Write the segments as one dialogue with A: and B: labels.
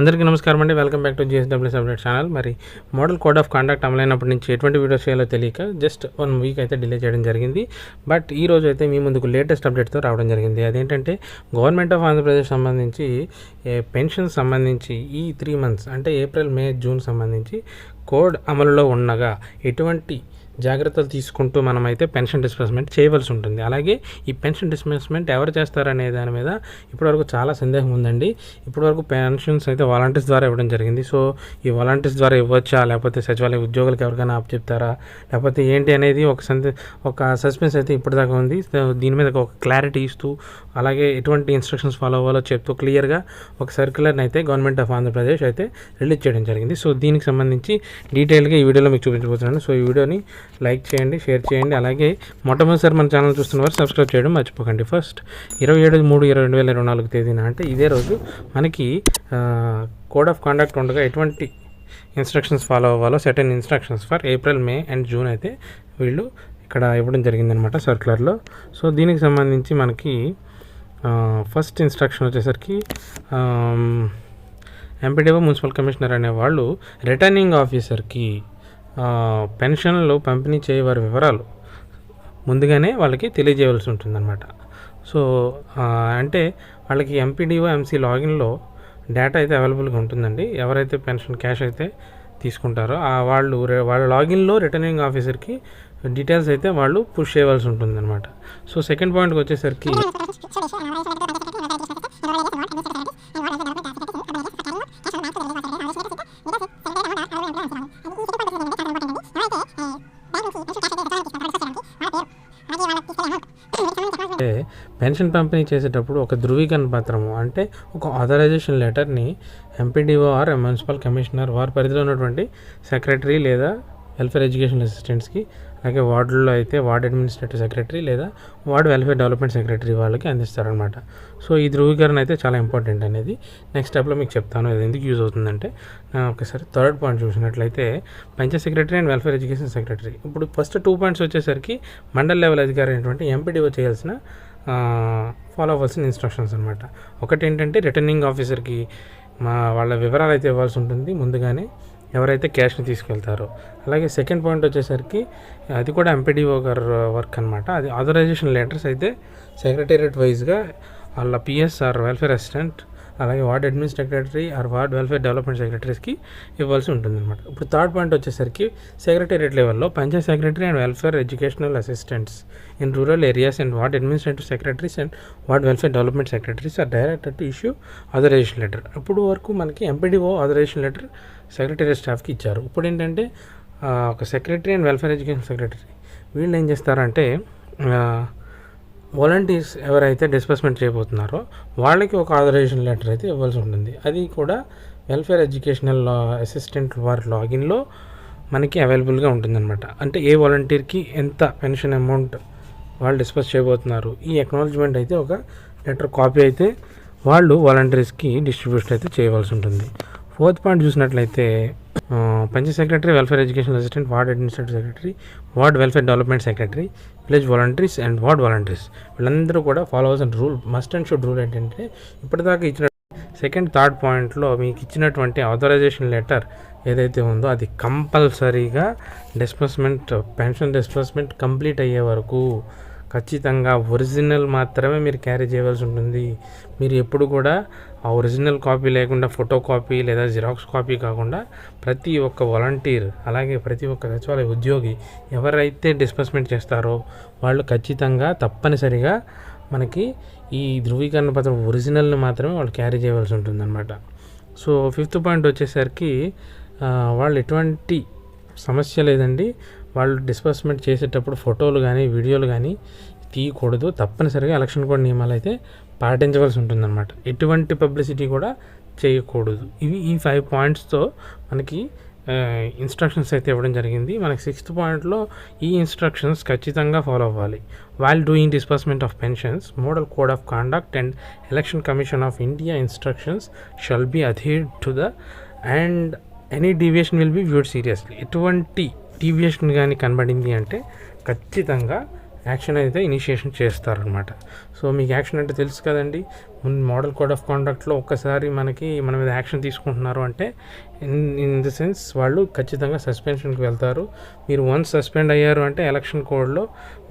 A: అందరికీ నమస్కారం అండి. Welcome back to GSWS update channel మరి మోడల్ కోడ్ ఆఫ్ కాండక్ట్ అమలైనప్పటి నుంచి ఎటువంటి వీడియోస్ చేయాలో తెలియక జస్ట్ వన్ వీక్ అయితే డిలే చేయడం జరిగింది. బట్ ఈ రోజు అయితే మీ ముందుకు లేటెస్ట్ అప్డేట్తో రావడం జరిగింది. అదేంటంటే గవర్నమెంట్ ఆఫ్ ఆంధ్రప్రదేశ్ సంబంధించి పెన్షన్ సంబంధించి ఈ త్రీ మంత్స్ అంటే ఏప్రిల్ మే జూన్ సంబంధించి కోడ్ అమలులో ఉండగా ఎటువంటి జాగ్రత్తలు తీసుకుంటూ మనమైతే పెన్షన్ డిస్బర్స్మెంట్ చేయవలసి ఉంటుంది. అలాగే ఈ పెన్షన్ డిస్బర్స్మెంట్ ఎవరు చేస్తారనే దాని మీద ఇప్పటివరకు చాలా సందేహం ఉందండి. ఇప్పటివరకు పెన్షన్స్ అయితే వాలంటీర్స్ ద్వారా ఇవ్వడం జరిగింది. సో ఈ వాలంటీర్స్ ద్వారా ఇవ్వచ్చా? లేకపోతే సచివాలయ ఉద్యోగులకు ఎవరికైనా అప్ చెప్తారా? లేకపోతే ఏంటి అనేది ఒక సందే ఒక సస్పెన్స్ అయితే ఇప్పటిదాకా ఉంది. దీని మీద ఒక క్లారిటీ ఇస్తూ అలాగే ఎటువంటి ఇన్స్ట్రక్షన్స్ ఫాలో అవ్వాలో చెప్తూ క్లియర్గా ఒక సర్క్యులర్ని అయితే గవర్నమెంట్ ఆఫ్ ఆంధ్రప్రదేశ్ అయితే రిలీజ్ చేయడం జరిగింది. సో దీనికి సంబంధించి డీటెయిల్గా ఈ వీడియోలో మీకు చూపించబోతున్నాను. సో ఈ వీడియోని లైక్ చేయండి షేర్ చేయండి. అలాగే మొట్టమొదటిసారి మన ఛానల్ చూస్తున్న వారు సబ్స్క్రైబ్ చేయడం మర్చిపోకండి. ఫస్ట్ ఇరవై ఏడు మూడు ఇరవై రెండు వేల ఇరవై నాలుగు తేదీన అంటే ఇదే రోజు మనకి కోడ్ ఆఫ్ కాండక్ట్ ఉండగా ఎటువంటి ఇన్స్ట్రక్షన్స్ ఫాలో అవ్వాలో certain instructions for April May and June అయితే వీళ్ళు ఇక్కడ ఇవ్వడం జరిగిందనమాట సర్క్యులర్లో. సో దీనికి సంబంధించి మనకి ఫస్ట్ ఇన్స్ట్రక్షన్ వచ్చేసరికి M P D O municipal commissioner అనే వాళ్ళు రిటర్నింగ్ ఆఫీసర్కి పెన్షన్లు పంపిణీ చేయవారి వివరాలు ముందుగానే వాళ్ళకి తెలియజేయవలసి ఉంటుందన్నమాట సో అంటే వాళ్ళకి ఎంపీడీఓ ఎంసీ లాగిన్లో డేటా అయితే అవైలబుల్గా ఉంటుందండి ఎవరైతే పెన్షన్ క్యాష్ అయితే తీసుకుంటారో ఆ వాళ్ళు వాళ్ళ లాగిన్లో రిటర్నింగ్ ఆఫీసర్కి డీటెయిల్స్ అయితే వాళ్ళు పుష్ చేయవలసి ఉంటుందన్నమాట సో సెకండ్ పాయింట్కి వచ్చేసరికి ఏంటంటే పెన్షన్ పంపిణీ చేసేటప్పుడు ఒక ధృవీకరణ పత్రము అంటే ఒక ఆథరైజేషన్ లెటర్ని ఎంపీడీఓ ఆర్ మున్సిపల్ కమిషనర్ వారి పరిధిలో ఉన్నటువంటి సెక్రటరీ లేదా వెల్ఫేర్ ఎడ్యుకేషన్ అసిస్టెంట్స్కి అలాగే వార్డులో అయితే వార్డ్ అడ్మినిస్ట్రేటివ్ సెక్రటరీ లేదా వార్డ్ వెల్ఫేర్ డెవలప్మెంట్ సెక్రటరీ వాళ్ళకి అందిస్తారనమాట సో ఈ ధృవీకరణ అయితే చాలా ఇంపార్టెంట్ అనేది. నెక్స్ట్ స్టెప్లో మీకు చెప్తాను అది ఎందుకు యూజ్ అవుతుందంటే ఒకసారి థర్డ్ పాయింట్ చూసినట్లయితే panchayat secretary and welfare education secretary. ఇప్పుడు ఫస్ట్ టూ పాయింట్స్ వచ్చేసరికి మండల్ లెవెల్ అధికారి అయినటువంటి ఎంపీడీఓ చేయాల్సిన ఫాలో అవ్వాల్సిన ఇన్స్ట్రక్షన్స్ అనమాట ఒకటి ఏంటంటే రిటర్నింగ్ ఆఫీసర్కి మా వాళ్ళ వివరాలు అయితే ఇవ్వాల్సి ఉంటుంది. ముందుగానే ఎవరైతే క్యాష్ని తీసుకెళ్తారో. అలాగే సెకండ్ పాయింట్ వచ్చేసరికి అది కూడా ఎంపీడీఓ గారు వర్క్ అనమాట అది ఆథరైజేషన్ లెటర్స్ అయితే సెక్రటేరియట్ వైజ్గా వాళ్ళ పిఎస్ ఆర్ వెల్ఫేర్ అసిస్టెంట్ అలాగే ward administrative secretary or ward welfare development సెక్రటరీస్కి ఇవ్వాల్సి ఉంటుంది అనమాట ఇప్పుడు థర్డ్ పాయింట్ వచ్చేసరికి సెక్రటేరియట్ లెవెల్లో panchayat secretary and welfare educational assistants in rural areas and ward administrative secretaries and ward welfare development secretaries or director to issue authorization letter ఇప్పుడు వరకు మనకి MPDO authorisation letter secretary స్టాఫ్కి ఇచ్చారు. ఇప్పుడు ఏంటంటే ఒక secretary and welfare education secretary. వీళ్ళు ఏం చేస్తారంటే వాలంటీర్స్ ఎవరైతే డిస్బర్స్మెంట్ చేయబోతున్నారో వాళ్ళకి ఒక ఆథరైజేషన్ లెటర్ అయితే ఇవ్వాల్సి ఉంటుంది. అది కూడా వెల్ఫేర్ ఎడ్యుకేషనల్ అసిస్టెంట్ వారి లాగిన్లో మనకి అవైలబుల్గా ఉంటుందన్నమాట. అంటే ఏ వాలంటీర్కి ఎంత పెన్షన్ అమౌంట్ వాళ్ళు డిస్పస్ చేయబోతున్నారు ఈ ఎక్నాలజ్మెంట్ అయితే ఒక లెటర్ కాపీ అయితే వాళ్ళు వాలంటీర్స్కి డిస్ట్రిబ్యూషన్ అయితే చేయవలసి ఉంటుంది. ఫోర్త్ పాయింట్ చూసినట్లయితే panchayat secretary welfare education assistant ward administrative secretary ward welfare development secretary village volunteers and ward volunteers. వీళ్ళందరూ కూడా ఫాలో అవ్వాల్సిన rule must and should rule ఏంటంటే ఇప్పటిదాకా ఇచ్చిన సెకండ్ థర్డ్ పాయింట్లో మీకు ఇచ్చినటువంటి ఆథరైజేషన్ లెటర్ ఏదైతే ఉందో అది కంపల్సరీగా డిస్బర్స్మెంట్ పెన్షన్ డిస్బర్స్మెంట్ కంప్లీట్ అయ్యే వరకు ఖచ్చితంగా ఒరిజినల్ మాత్రమే మీరు క్యారీ చేయవలసి ఉంటుంది. మీరు ఎప్పుడు కూడా ఆ ఒరిజినల్ కాపీ లేకుండా ఫోటో కాపీ లేదా జిరాక్స్ కాపీ కాకుండా ప్రతి ఒక్క వాలంటీర్ అలాగే ప్రతి ఒక్క సచివాలయ ఉద్యోగి ఎవరైతే డిస్బర్స్మెంట్ చేస్తారో వాళ్ళు ఖచ్చితంగా తప్పనిసరిగా మనకి ఈ ధృవీకరణ పత్రం ఒరిజినల్ని మాత్రమే వాళ్ళు క్యారీ చేయవలసి ఉంటుందన్నమాట. సో ఫిఫ్త్ పాయింట్ వచ్చేసరికి వాళ్ళు ఎటువంటి సమస్య లేదండి. వాళ్ళు డిస్బర్స్మెంట్ చేసేటప్పుడు ఫోటోలు కానీ వీడియోలు కానీ తీయకూడదు. తప్పనిసరిగా ఎలక్షన్ కోడ్ నియమాలు అయితే పాటించవలసి ఉంటుందన్నమాట. ఎటువంటి పబ్లిసిటీ కూడా చేయకూడదు. ఇవి ఈ ఫైవ్ పాయింట్స్తో మనకి ఇన్స్ట్రక్షన్స్ అయితే ఇవ్వడం జరిగింది. మనకి సిక్స్త్ పాయింట్లో ఈ ఇన్స్ట్రక్షన్స్ ఖచ్చితంగా ఫాలో అవ్వాలి. While doing disbursement of pensions model code of conduct and election commission of India instructions shall be adhered to the and any deviation will be viewed seriously ఎటువంటి deviation కానీ కనబడింది అంటే ఖచ్చితంగా action అయితే initiation చేస్తారనమాట so మీకు action అంటే తెలుసు కదండి మోడల్ కోడ్ ఆఫ్ కాండక్ట్లో ఒక్కసారి మనకి మన మీద యాక్షన్ తీసుకుంటున్నారు అంటే ఇన్ ఇన్ ద సెన్స్ వాళ్ళు ఖచ్చితంగా సస్పెన్షన్కి వెళ్తారు. మీరు వన్స్ సస్పెండ్ అయ్యారు అంటే ఎలక్షన్ కోడ్లో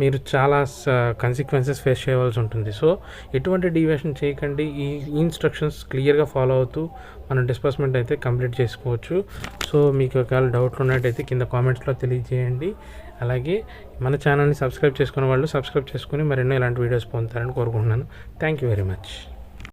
A: మీరు చాలా కన్సిక్వెన్సెస్ ఫేస్ చేయవలసి ఉంటుంది. సో ఎటువంటి డీవియేషన్ చేయకండి. ఈ ఇన్స్ట్రక్షన్స్ క్లియర్గా ఫాలో అవుతూ మన డిస్బర్స్మెంట్ అయితే కంప్లీట్ చేసుకోవచ్చు. సో మీకు ఒకవేళ డౌట్లు ఉన్నట్టయితే కింద కామెంట్స్లో తెలియజేయండి. అలాగే మన ఛానల్ని సబ్స్క్రైబ్ చేసుకున్న వాళ్ళు సబ్స్క్రైబ్ చేసుకుని మరెన్నో ఇలాంటి వీడియోస్ పొందుతారని కోరుకుంటున్నాను. Thank you very much